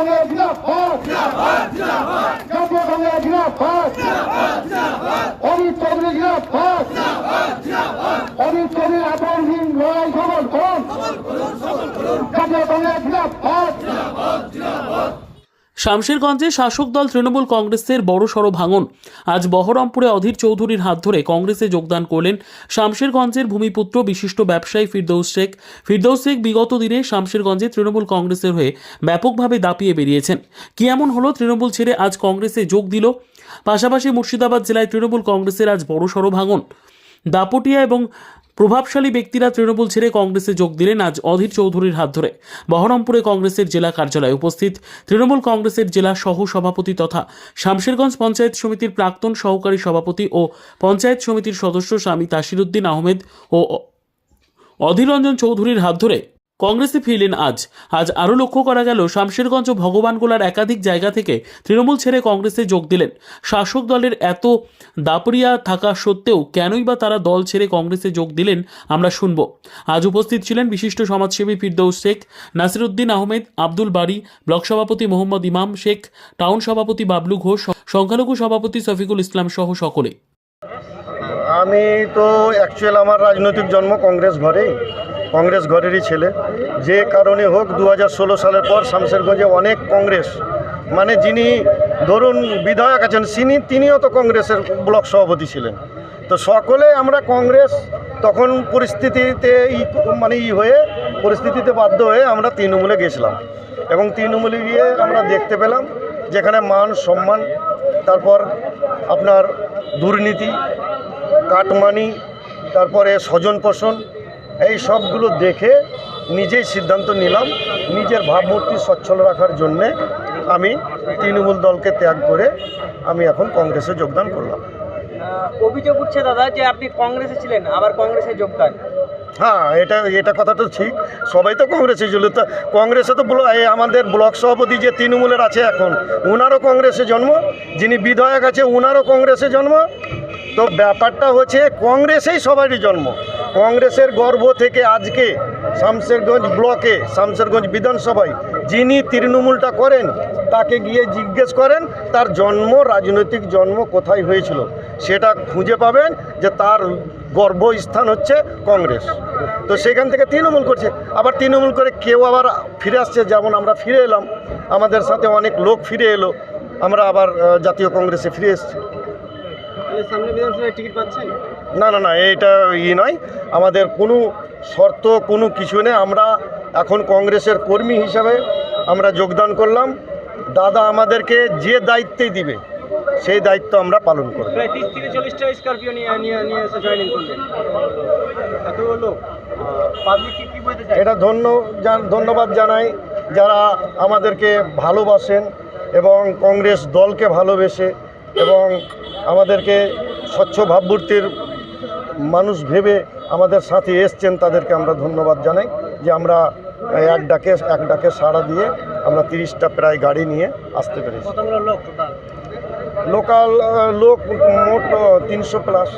কংগ্রেস জিন্দাবাদ জাতীয় কংগ্রেস জিন্দাবাদ অমিত চৌধুরী জিন্দাবাদ অমিত চৌধুরী আপনহীন লড়াই সফল করুন। জাতীয় কংগ্রেস জিন্দাবাদ। শামশেরগঞ্জে শাসক দল তৃণমূল কংগ্রেসের বড় সড় ভাঙন। আজ বহরমপুরে অধীর চৌধুরীর হাত ধরে কংগ্রেসে যোগদান করলেন শামশেরগঞ্জের ভূমিপুত্র, বিশিষ্ট ব্যবসায়ী ফিরদৌস শেখ। ফিরদৌস শেখ বিগত দিনে শামশেরগঞ্জে তৃণমূল কংগ্রেসের হয়ে ব্যাপকভাবে দাপিয়ে বেরিয়েছেন। কি এমন হলো তৃণমূল ছেড়ে আজ কংগ্রেসে যোগ দিল? পাশাপাশি মুর্শিদাবাদ জেলায় তৃণমূল কংগ্রেসের আজ বড় সড় ভাঙন। দাপটিয়া এবং প্রভাবশালী ব্যক্তিরা তৃণমূল ছেড়ে কংগ্রেসে যোগ দিলেন আজ অধীর চৌধুরীর হাত ধরে। বহরমপুরে কংগ্রেসের জেলা কার্যালয়ে উপস্থিত তৃণমূল কংগ্রেসের জেলা সহ সভাপতি তথা শামশেরগঞ্জ পঞ্চায়েত সমিতির প্রাক্তন সহকারী সভাপতি ও পঞ্চায়েত সমিতির সদস্য স্বামী তাসিরুদ্দিন আহমেদ ও অধীররঞ্জন চৌধুরীর হাত ধরে কংগ্রেসে ফিরলেন আজ। আজ আরও লক্ষ্য করা গেল, শামশেরগঞ্জ ও ভগবানগোলার একাধিক জায়গা থেকে তৃণমূল ছেড়ে কংগ্রেসে যোগ দিলেন। শাসক দলের এত দাপরিয়া থাকা সত্ত্বেও কেনই বা তারা দল ছেড়ে কংগ্রেসে যোগ দিলেন আমরা শুনব। আজ উপস্থিত ছিলেন বিশিষ্ট সমাজসেবী ফিরদৌস শেখ, নাসিরুদ্দিন আহমেদ, আব্দুল বাড়ি ব্লক সভাপতি মোহাম্মদ ইমাম শেখ, টাউন সভাপতি বাবলু ঘোষ, সংখ্যালঘু সভাপতি শফিকুল ইসলাম সহ সকলে। আমি তো অ্যাকচুয়াল আমার রাজনৈতিক জন্ম কংগ্রেস ঘরেই। কংগ্রেস ঘরেরই ছেলে। যে কারণে হোক দু হাজার ষোলো সালের পর শামশেরগঞ্জে অনেক কংগ্রেস। মানে যিনি ধরুন বিধায়ক আছেন তিনি তিনিও তো কংগ্রেসের ব্লক সভাপতি ছিলেন। তো সকলে আমরা কংগ্রেস তখন পরিস্থিতিতে ই মানে ই হয়ে, পরিস্থিতিতে বাধ্য হয়ে আমরা তৃণমূলে গেছিলাম। এবং তৃণমূলে গিয়ে আমরা দেখতে পেলাম যেখানে মান, সম্মান, তারপর আপনার দুর্নীতি, কাটমানি, তারপরে স্বজন পোষণ এই সবগুলো দেখে নিজেই সিদ্ধান্ত নিলাম নিজের ভাবমূর্তি সচ্ছল রাখার জন্যে আমি তৃণমূল দলকে ত্যাগ করে আমি এখন কংগ্রেসে যোগদান করলাম। অভিযোগ উঠছে দাদা যে আপনি কংগ্রেসে ছিলেন আবার কংগ্রেসে যোগদান। হ্যাঁ এটা এটা কথা তো ঠিক সবাই তো কংগ্রেসে ছিল তো কংগ্রেসে তো আমাদের ব্লক সভাপতি যে তৃণমূলের আছে এখন উনারও কংগ্রেসে জন্ম যিনি বিধায়ক আছে উনারও কংগ্রেসে জন্ম। তো ব্যাপারটা হচ্ছে কংগ্রেসেই সবারই জন্ম। কংগ্রেসের গর্ভ থেকে আজকে শামশেরগঞ্জ ব্লকে, শামশেরগঞ্জ বিধানসভায় যিনি তৃণমূলটা করেন, তাকে গিয়ে জিজ্ঞেস করেন, তার জন্ম, রাজনৈতিক জন্ম কোথায় হয়েছিল? সেটা খুঁজে পাবেন যে তার গর্ভস্থান হচ্ছে কংগ্রেস। তো সেখান থেকে তৃণমূল করছে। আবার তৃণমূল করে কেউ আবার ফিরে আসছে, যেমন আমরা ফিরে এলাম। আমাদের সাথে অনেক লোক ফিরে এলো। আমরা আবার জাতীয় কংগ্রেসে ফিরে এসেছি। না না না এটা ই নয়। আমাদের কোনো শর্ত কোনো কিছু নেই। আমরা এখন কংগ্রেসের কর্মী হিসাবে আমরা যোগদান করলাম। দাদা আমাদেরকে যে দায়িত্বই দিবে সেই দায়িত্ব আমরা পালন করব। প্রায় তিরিশ থেকে চল্লিশটা স্করপিও নিয়ে নিয়ে নিয়ে এসে জয়েনিং করলেন। এত লোক পাবলিককে কি বলতে চাই এটা ধন্য ধন্যবাদ জানাই যারা আমাদেরকে ভালোবাসেন এবং কংগ্রেস দলকে ভালোবেসে এবং আমাদেরকে স্বচ্ছ ভাবমূর্তির মানুষ ভেবে আমাদের সাথে এসছেন তাদেরকে আমরা ধন্যবাদ জানাই যে আমরা এক ডাকে এক ডাকে সাড়া দিয়ে আমরা তিরিশটা প্রায় গাড়ি নিয়ে আসতে পেরেছি। লোকাল লোক মোট তিনশো প্লাস।